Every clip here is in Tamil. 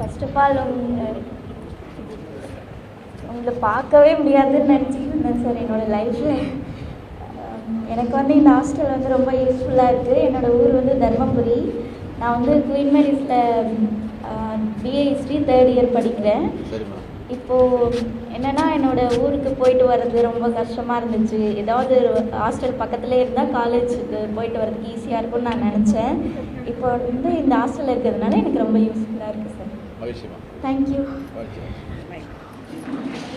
ஃபர்ஸ்ட் ஆஃப் ஆல் உங்களை பார்க்கவே முடியாதுன்னு நினச்சிட்டு இருந்தேன் சார் என்னோடய லைஃப்பில் எனக்கு வந்து இந்த ஹாஸ்டல் வந்து ரொம்ப யூஸ்ஃபுல்லாக இருக்குது என்னோடய ஊர் வந்து தர்மபுரி. நான் வந்து குயின் மேரிஸில் பிஏ ஹிஸ்ட்ரி தேர்ட் இயர் படிக்கிறேன். இப்போது என்னென்னா என்னோட ஊருக்கு போயிட்டு வர்றது ரொம்ப கஷ்டமாக இருந்துச்சு. ஏதாவது ஹாஸ்டல் பக்கத்துலேயே இருந்தால் காலேஜுக்கு போயிட்டு வர்றதுக்கு ஈஸியாக இருக்கும்னு நான் நினச்சேன். இப்போ வந்து இந்த ஹாஸ்டலில் இருக்கிறதுனால எனக்கு ரொம்ப யூஸ்ஃபுல்லாக இருக்குது சார். மகிழ்ச்சிமா தேங்க்யூ மகிழ்ச்சி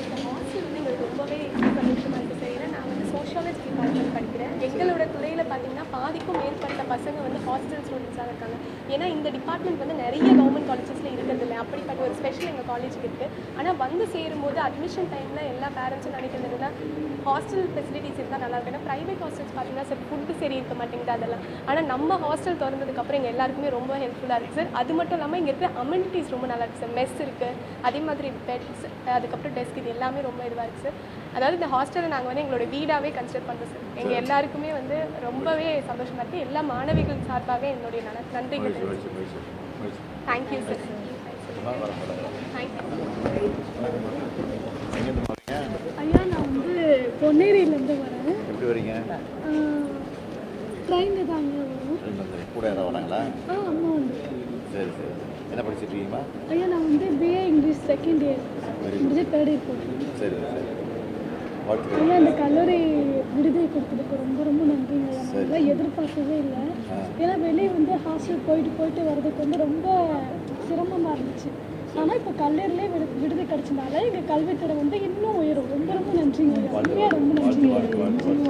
இந்த ஹாஸ்டல் வந்து எங்களுக்கு ரொம்பவே சந்தோஷமாக இருக்குது சார் ஏன்னா நான் வந்து சோஷியாலஜி டிபார்ட்மெண்ட் படிக்கிறேன் எங்களோட துறையில் பார்த்தீங்கன்னா பாதிக்கும் மேற்பட்ட பசங்க வந்து ஹாஸ்டல் ஸ்டூடெண்ட்ஸாக இருக்காங்க. ஏன்னா இந்த டிபார்ட்மெண்ட் வந்து நிறைய கவர்மெண்ட் காலேஜஸில் ஒரு ஸ்பெஷல் எங்கள் காலேஜுக்கு இருக்குது ஆனால் வந்து சேரும்போது அட்மிஷன் டைமில் எல்லா பேரண்ட்ஸும் நினைக்கிறது என்னன்னா ஹாஸ்டல் ஃபெசிலிட்டிஸ் இருந்தால் நல்லா இருக்கும். ஏன்னா ப்ரைவேட் ஹாஸ்டல்ஸ் பார்த்தீங்கன்னா சார் ஃபுட்டு சரி இருக்க மாட்டேங்குது அதெல்லாம். ஆனால் நம்ம ஹாஸ்டல் திறந்ததுக்கப்புறம் எங்கள் எல்லாருக்குமே ரொம்ப ஹெல்ப்ஃபுல்லாக இருக்குது சார் அது மட்டும் இல்லாமல் இங்கே இருக்கிற அமெனிட்டிஸ் ரொம்ப நல்லா இருக்குது சார் மெஸ் இருக்குது அதே மாதிரி பெட்ஸ் அதுக்கப்புறம் டெஸ்க் இது எல்லாமே ரொம்ப இதுவாக இருக்குது சார் அதாவது இந்த ஹாஸ்டலை நாங்கள் வந்து எங்களோட வீடாகவே கன்சிடர் பண்ணுறோம் சார். எங்கள் எல்லாருக்குமே வந்து ரொம்பவே சந்தோஷமாக இருக்குது எல்லா மாணவிகள் சார்பாக என்னுடைய நன்றிகள் தேங்க்யூ சார் ஐயா நான் வந்து பொன்னேரியிலேருந்து வரேன். எப்படி வரீங்க? ட்ரெயினில் தாங்க வரும். ரெண்டு வந்து கூட யாராவது வராங்களா? ஆ அம்மா வந்து. சரி சரி. என்ன படிச்சிட்டு இருக்கீங்களா ஐயா நான் வந்து பிஏ இங்கிலீஷ் செகண்ட் இயர். முடிஞ்சு தேர்ட் இயர் போகிறேன் சரி சரி. வாழ்த்துக்கள். ஐயா இந்த கல்லூரி விடுதலை கொடுத்ததுக்கு ரொம்ப ரொம்ப நன்றிங்க ஐயா. நான் எதிர்பார்க்கவே இல்லை. ஏன்னா வெளியே வந்து ஹாஸ்டல் போயிட்டு போயிட்டு வர்றதுக்கு வந்து ரொம்ப சிரமமாக இருந்துச்சு. ஆனால் இப்போ கல்லூரிலே விடு விடுதி கிடச்சனால எங்கள் கல்வித்துறை வந்து இன்னும் உயரும். ரொம்ப ரொம்ப நன்றிங்க. ரொம்ப வாழ்த்து நன்றிங்க